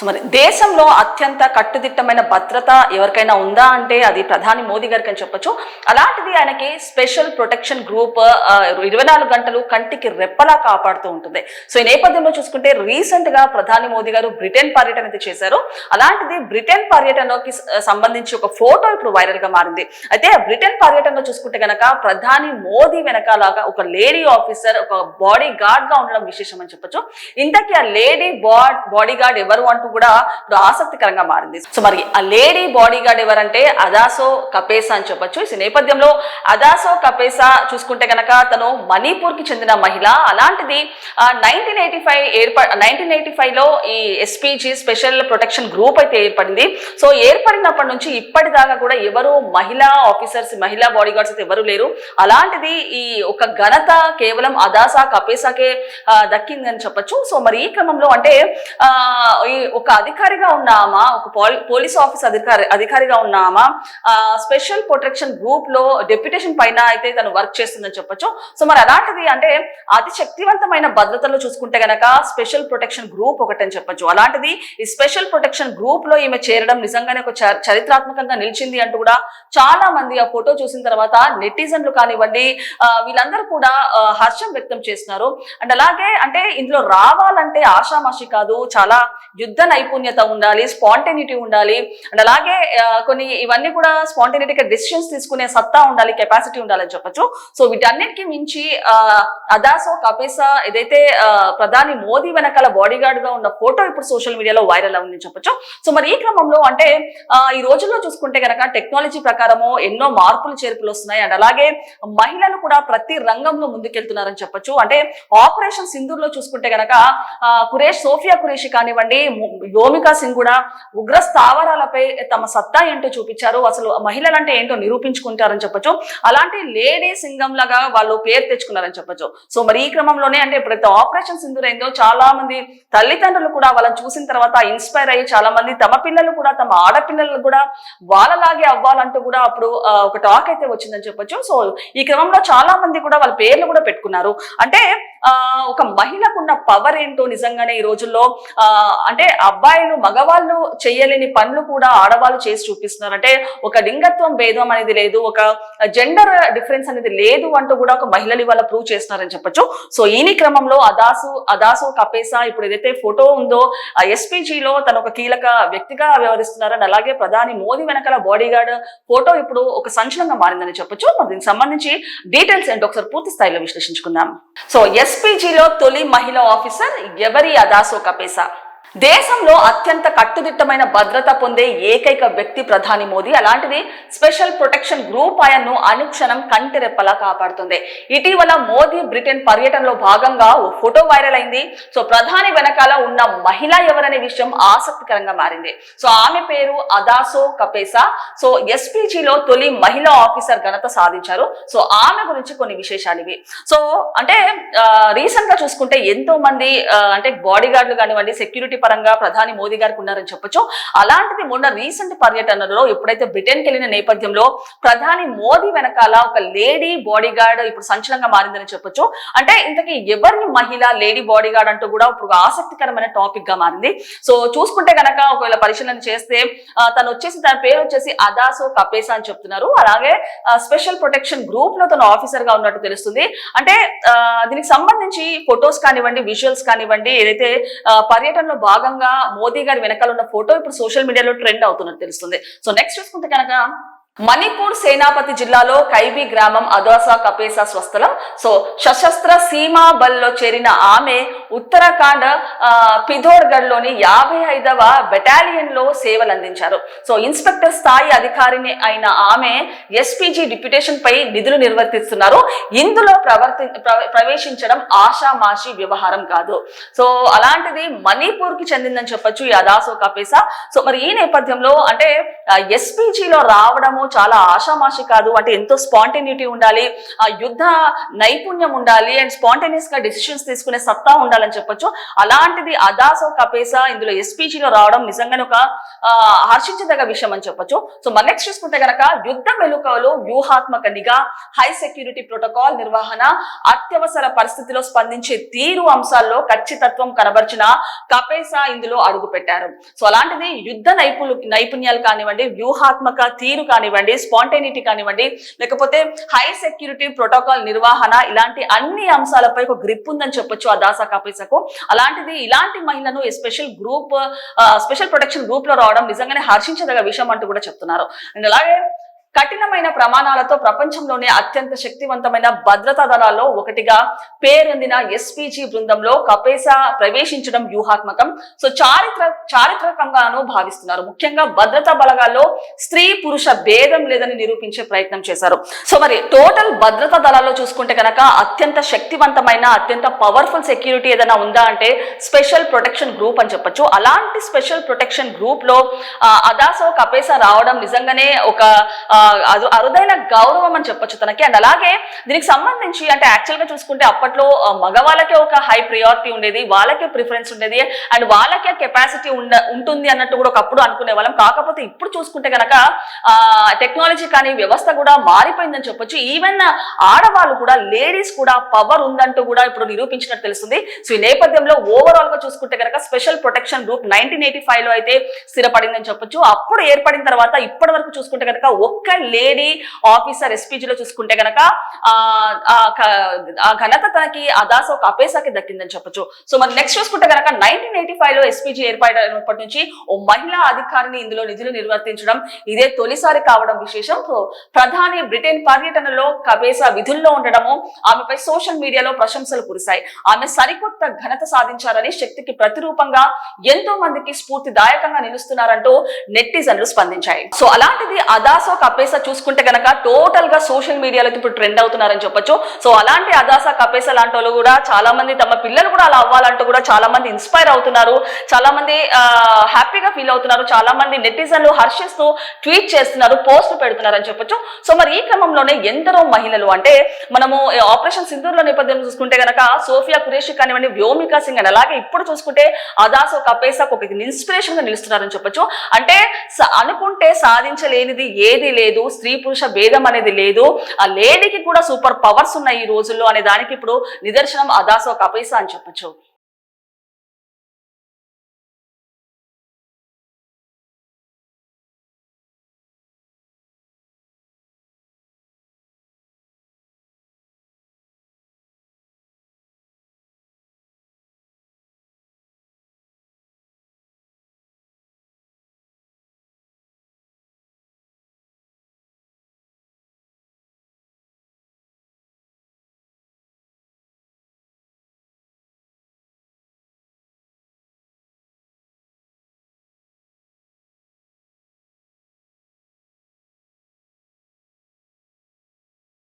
So మరి దేశంలో అత్యంత కట్టుదిట్టమైన భద్రత ఎవరికైనా ఉందా అంటే అది ప్రధాని మోదీ గారికి అని చెప్పొచ్చు. అలాంటిది ఆయనకి స్పెషల్ ప్రొటెక్షన్ గ్రూప్ ఇరవై నాలుగు గంటలు కంటికి రెప్పలా కాపాడుతూ ఉంటుంది. సో ఈ నేపథ్యంలో చూసుకుంటే రీసెంట్గా ప్రధాని మోదీ గారు బ్రిటన్ పర్యటన అయితే చేశారు. అలాంటిది బ్రిటన్ పర్యటనకి సంబంధించి ఒక ఫోటో ఇప్పుడు వైరల్గా మారింది. అయితే బ్రిటన్ పర్యటనలో చూసుకుంటే గనక ప్రధాని మోదీ వెనకాలగా ఒక లేడీ ఆఫీసర్ ఒక బాడీ గార్డ్గా ఉండడం విశేషం అని చెప్పొచ్చు. ఇంతకీ ఆ లేడీ బాడీ గార్డ్ ఎవరు అంటూ కూడా ఇప్పుడు ఆసక్తికరంగా మారింది. సో మరి ఆ లేడీ బాడీ గార్డ్ ఎవరంటే అదాసో కపేసా అని చెప్పొచ్చు. ఈ నేపథ్యంలో అదాసో కపేసా చూసుకుంటే గనక తను మణిపూర్కి చెందిన మహిళ. అలాంటిది నైన్టీన్ ఎయిటీ ఫైవ్ ఏర్ప నైన్టీన్ ఎయిటీ ఫైవ్లో ఈ ఎస్పీజీ స్పెషల్ ప్రొటెక్షన్ గ్రూప్ అయితే ఏర్పడింది. సో ఏర్పడినప్పటి నుంచి ఇప్పటిదాకా కూడా ఎవరు మహిళా ఆఫీసర్స్ మహిళా బాడీ గార్డ్స్ అయితే ఎవరు లేరు. అలాంటిది ఈ ఒక ఘనత కేవలం అదాసా కపేసాకే దక్కిందని చెప్పొచ్చు. సో మరి ఈ క్రమంలో అంటే ఈ ఒక అధికారిగా ఉన్న ఆమె ఒక పోలీస్ ఆఫీస్ అధికారి అధికారిగా ఉన్న ఆమె స్పెషల్ ప్రొటెక్షన్ గ్రూప్లో డెప్యుటేషన్ పైన అయితే తను వర్క్ చేస్తుందని చెప్పొచ్చు. సో మరి అలాంటిది అంటే అతి శక్తివంతమైన భద్రతలో చూసుకుంటే గనక స్పెషల్ ప్రొటెక్షన్ గ్రూప్ ఒకటని చెప్పొచ్చు. అలాంటిది ఈ స్పెషల్ ప్రొటెక్షన్ గ్రూప్లో ఈమె చేరడం నిజంగానే ఒక చ- చరిత్రాత్మకంగా నిలిచింది అంటూ కూడా చాలా మంది ఆ ఫోటో చూసిన తర్వాత నెటిజన్లు కానివ్వండి వీళ్ళందరూ కూడా హర్షం వ్యక్తం చేస్తున్నారు. అండ్ అలాగే అంటే ఇందులో రావాలంటే ఆషామాషి కాదు చాలా యుద్ధ నైపుణ్యత ఉండాలి స్పాంటేనిటీ ఉండాలి. అండ్ అలాగే కొన్ని ఇవన్నీ కూడా స్పాంటేనిటీగా డెసిషన్స్ తీసుకునే సత్తా ఉండాలి కెపాసిటీ ఉండాలని చెప్పొచ్చు. సో వీటన్నిటికీ మించి అదాసో కపేసా ఏదైతే ప్రధాని మోదీ వెనకాల బాడీగార్డ్గా ఉన్న ఫోటో ఇప్పుడు సోషల్ మీడియాలో వైరల్ అవుందని చెప్పొచ్చు. సో మరి ఈ క్రమంలో అంటే ఈ రోజుల్లో చూసుకుంటే గనక టెక్నాలజీ ప్రకారము ఎన్నో మార్పులు చేర్పులు వస్తున్నాయి. అండ్ అలాగే మహిళలు కూడా ప్రతి రంగంలో ముందుకెళ్తున్నారని చెప్పొచ్చు. అంటే ఆపరేషన్ సింధూర్లో చూసుకుంటే గనక కురేష్ సోఫియా కురేషి కానివ్వండి యోమికా సింగ్ కూడా ఉగ్ర స్థావరాలపై తమ సత్తా ఏంటో చూపించారు. అసలు మహిళలు అంటే ఏంటో నిరూపించుకుంటారని చెప్పొచ్చు. అలాంటి లేడీ సింగం లాగా వాళ్ళు పేరు తెచ్చుకున్నారని చెప్పొచ్చు. సో మరి ఈ క్రమంలోనే అంటే ఎప్పుడైతే ఆపరేషన్ సింధురైందో చాలా మంది తల్లిదండ్రులు కూడా వాళ్ళని చూసిన తర్వాత ఇన్స్పైర్ అయ్యి చాలా మంది తమ పిల్లలు కూడా తమ ఆడపిల్లలు కూడా వాళ్ళలాగే అవ్వాలంటూ కూడా అప్పుడు ఒక టాక్ అయితే వచ్చిందని చెప్పొచ్చు. సో ఈ క్రమంలో చాలా మంది కూడా వాళ్ళ పేర్లు కూడా పెట్టుకున్నారు. అంటే ఒక మహిళకున్న పవర్ ఏంటో నిజంగానే ఈ రోజుల్లో అంటే అబ్బాయిలు మగవాళ్ళు చేయలేని పనులు కూడా ఆడవాళ్ళు చేసి చూపిస్తున్నారు. అంటే ఒక లింగత్వం భేదం అనేది లేదు ఒక జెండర్ డిఫరెన్స్ అనేది లేదు అంటూ కూడా ఒక మహిళలు ఇవాళ ప్రూవ్ చేస్తున్నారని చెప్పొచ్చు. సో ఈ క్రమంలో అదాసు అదాసు కపేసా ఇప్పుడు ఏదైతే ఫోటో ఉందో ఎస్పీజీలో లో తను ఒక కీలక వ్యక్తిగా వ్యవహరిస్తున్నారని అలాగే ప్రధాని మోదీ వెనకాల బాడీ గార్డ్ ఫోటో ఇప్పుడు ఒక సంచలనంగా మారిందని చెప్పొచ్చు. మరి దీనికి సంబంధించి డీటెయిల్స్ ఏంటో ఒకసారి పూర్తి స్థాయిలో విశ్లేషించుకుందాం. సో ఎస్ ఎస్పీజీలో తొలి మహిళా ఆఫీసర్ ఎవరి అదాసో కపేసా దేశంలో అత్యంత కట్టుదిట్టమైన భద్రత పొందే ఏకైక వ్యక్తి ప్రధాని మోదీ. అలాంటిది స్పెషల్ ప్రొటెక్షన్ గ్రూప్ ఆయన్ను అనుక్షణం కంటిరెప్పలా కాపాడుతుంది. ఇటీవల మోదీ బ్రిటన్ పర్యటనలో భాగంగా ఓ ఫోటో వైరల్ అయింది. సో ప్రధాని వెనకాల ఉన్న మహిళ ఎవరనే విషయం ఆసక్తికరంగా మారింది. సో ఆమె పేరు అదాసో కపేసా. సో ఎస్పీజీలో లో తొలి మహిళా ఆఫీసర్ ఘనత సాధించారు. సో ఆమె గురించి కొన్ని విశేషాలు ఇవి. సో అంటే రీసెంట్గా చూసుకుంటే ఎంతో మంది అంటే బాడీ గార్డులు కానివ్వండి సెక్యూరిటీ పరంగా ప్రధాని మోదీ గారికి ఉన్నారని చెప్పొచ్చు. అలాంటిది మొన్న రీసెంట్ పర్యటనలో ఎప్పుడైతే బ్రిటన్కి వెళ్ళిన నేపథ్యంలో ప్రధాని మోదీ వెనకాల ఒక లేడీ బాడీ గార్డ్ ఇప్పుడు సంచలనంగా మారిందని చెప్పొచ్చు. అంటే ఇంతకీ ఎవరిని మహిళ లేడీ బాడీ గార్డ్ అంటూ కూడా ఇప్పుడు ఆసక్తికరమైన టాపిక్గా మారింది. సో చూసుకుంటే గనక ఒకవేళ పరిశీలన చేస్తే తను వచ్చేసి తన పేరు వచ్చేసి అదాసో కపేసా అని చెప్తున్నారు. అలాగే స్పెషల్ ప్రొటెక్షన్ గ్రూప్లో తను ఆఫీసర్గా ఉన్నట్టు తెలుస్తుంది. అంటే దీనికి సంబంధించి ఫొటోస్ కానివ్వండి విజువల్స్ కానివ్వండి ఏదైతే పర్యటనలో భాగంగా మోదీ గారి వెనకాల ఉన్న ఫోటో ఇప్పుడు సోషల్ మీడియాలో ట్రెండ్ అవుతున్నట్టు తెలుస్తుంది. సో నెక్స్ట్ చూసుకుంటే కనుక మణిపూర్ సేనాపతి జిల్లాలో కైబీ గ్రామం అదోసా కపేసా స్వస్థలం. సో సశస్త్ర సీమా బల్లో చేరిన ఆమె ఉత్తరాఖండ్ ఆ, పిథోర్గఢ్లోని యాభై ఐదవ బెటాలియన్లో సేవలు అందించారు సో ఇన్స్పెక్టర్ స్థాయి అధికారిని అయిన ఆమె ఎస్పీజీ డిప్యుటేషన్ పై నిధులు నిర్వర్తిస్తున్నారు. ఇందులో ప్రవర్తి ప్రవేశించడం ఆషామాషి వ్యవహారం కాదు. సో అలాంటిది మణిపూర్కి చెందిందని చెప్పొచ్చు ఈ అదాసో కపేసా. సో మరి ఈ నేపథ్యంలో అంటే ఎస్పీజీలో రావడము చాలా ఆషామాషి కాదు. అంటే ఎంతో స్పాంటేనిటీ ఉండాలి ఆ యుద్ధ నైపుణ్యం ఉండాలి అండ్ స్పాంటేనియస్గా డెసిషన్స్ తీసుకునే సత్తా ఉండాలని చెప్పొచ్చు. అలాంటిది అదాసో కపేసా ఇందులో ఎస్పీజీలో రావడం నిజంగానే ఒక హర్షించదగ్గ విషయం అని చెప్పొచ్చు. సో మన నెక్స్ట్ చూసుకుంటే గనక యుద్ధ మెలుకలో వ్యూహాత్మక నిఘా హై సెక్యూరిటీ ప్రోటోకాల్ నిర్వహణ అత్యవసర పరిస్థితిలో స్పందించే తీరు అంశాల్లో ఖచ్చితత్వం కనబర్చిన కపేసా ఇందులో అడుగు పెట్టారు సో అలాంటిది యుద్ధ నైపుణ్య నైపుణ్యాలు కానివ్వండి వ్యూహాత్మక తీరు కానివ్వండి స్పాంటేనిటీ కానివ్వండి లేకపోతే హై సెక్యూరిటీ ప్రోటోకాల్ నిర్వహణ ఇలాంటి అన్ని అంశాలపై ఒక గ్రిప్ ఉందని చెప్పొచ్చు ఆ దాసా కాపీసకు. అలాంటిది ఇలాంటి మహిళను స్పెషల్ గ్రూప్ స్పెషల్ ప్రొటెక్షన్ గ్రూప్లో రావడం నిజంగానే హర్షించదగ్గ విషయం అంటూ కూడా చెప్తున్నారు. అండ్ అలాగే కఠినమైన ప్రమాణాలతో ప్రపంచంలోనే అత్యంత శక్తివంతమైన భద్రతా దళాల్లో ఒకటిగా పేరొందిన ఎస్పీజీ బృందంలో కపేసా ప్రవేశించడం వ్యూహాత్మకం. సో చారిత్ర చారిత్రకంగాను భావిస్తున్నారు. ముఖ్యంగా భద్రతా బలగాల్లో స్త్రీ పురుష భేదం లేదని నిరూపించే ప్రయత్నం చేశారు. సో మరి టోటల్ భద్రతా దళాల్లో చూసుకుంటే కనుక అత్యంత శక్తివంతమైన అత్యంత పవర్ఫుల్ సెక్యూరిటీ ఏదైనా ఉందా అంటే స్పెషల్ ప్రొటెక్షన్ గ్రూప్ అని చెప్పొచ్చు. అలాంటి స్పెషల్ ప్రొటెక్షన్ గ్రూప్లో అదాసో కపేసా రావడం నిజంగానే ఒక అరుదైన గౌరవం అని చెప్పొచ్చు తనకి. అండ్ అలాగే దీనికి సంబంధించి అంటే యాక్చువల్గా చూసుకుంటే అప్పట్లో మగవాళ్ళకే ఒక హై ప్రియారిటీ ఉండేది వాళ్ళకే ప్రిఫరెన్స్ ఉండేది అండ్ వాళ్ళకే కెపాసిటీ ఉండ ఉంటుంది అన్నట్టు కూడా ఒకప్పుడు అనుకునే వాళ్ళం. కాకపోతే ఇప్పుడు చూసుకుంటే గనక టెక్నాలజీ కానీ వ్యవస్థ కూడా మారిపోయిందని చెప్పొచ్చు. ఈవెన్ ఆడవాళ్ళు కూడా లేడీస్ కూడా పవర్ ఉందంటూ కూడా ఇప్పుడు నిరూపించినట్టు తెలుస్తుంది. సో ఈ నేపథ్యంలో ఓవరాల్గా చూసుకుంటే కనుక special protection group nineteen eighty ఫైవ్లో అయితే స్థిరపడిందని చెప్పొచ్చు. అప్పుడు ఏర్పడిన తర్వాత ఇప్పటి వరకు చూసుకుంటే కనుక ఒక్క లేడీ ఆఫీసర్ ఎస్పీజీలో చూసుకుంటే కనుక ఆ ఘనత తనకి అదాస ఒక అపేసాకి దక్కిందని చెప్పొచ్చు. సో మరి నెక్స్ట్ చూసుకుంటే కనుక నైన్టీన్ ఎయిటీ ఫైవ్లో ఎస్పీజీ ఏర్పడినప్పటి నుంచి ఓ మహిళా అధికారిని ఇందులో నిధులు నిర్వర్తించడం ఇదే తొలిసారి కావడం విశేషం. ప్రధాని బ్రిటన్ పర్యటనలో కబేసా విధుల్లో ఉండడము ఆమెపై సోషల్ మీడియాలో ప్రశంసలు కురిశాయి. ఆమె సరికొత్త ఘనత సాధించారని శక్తికి ప్రతిరూపంగా ఎంతో మందికి స్ఫూర్తిదాయకంగా నిలుస్తున్నారంటూ నెటిజన్లు స్పందించాయి. సో అలాంటిది అదాసో కపేసా చూసుకుంటే గనక టోటల్గా సోషల్ మీడియాలోకి ఇప్పుడు ట్రెండ్ అవుతున్నారని చెప్పొచ్చు. సో అలాంటి అదాస కపేసా లాంటి వాళ్ళు కూడా చాలా మంది తమ పిల్లలు కూడా అలా అవ్వాలంటూ కూడా చాలా మంది ఇన్స్పైర్ అవుతున్నారు చాలా మంది హ్యాపీగా ఫీల్ అవుతున్నారు. చాలా మంది నెటిజన్లు హర్షిస్తూ ట్వీట్ చేస్తున్నారు పోస్టులు పెడుతున్నారు అని చెప్పొచ్చు. సో మరి ఈ క్రమంలోనే ఎందరో మహిళలు అంటే మనము ఆపరేషన్ సింధూర్లో నేపథ్యం చూసుకుంటే గనక సోఫియా కురేషి కానివ్వండి వ్యోమికా సింగ్ అని అలాగే ఇప్పుడు చూసుకుంటే అదాసో కపేసాకు ఒక ఇన్స్పిరేషన్గా నిలుస్తున్నారని చెప్పొచ్చు. అంటే అనుకుంటే సాధించలేనిది ఏది లేదు. స్త్రీ పురుష భేదం అనేది లేదు. ఆ లేడీకి కూడా సూపర్ పవర్స్ ఉన్నాయి ఈ రోజుల్లో అనే దానికి ఇప్పుడు నిదర్శనం అదాసో కపేసా అని చెప్పచ్చు.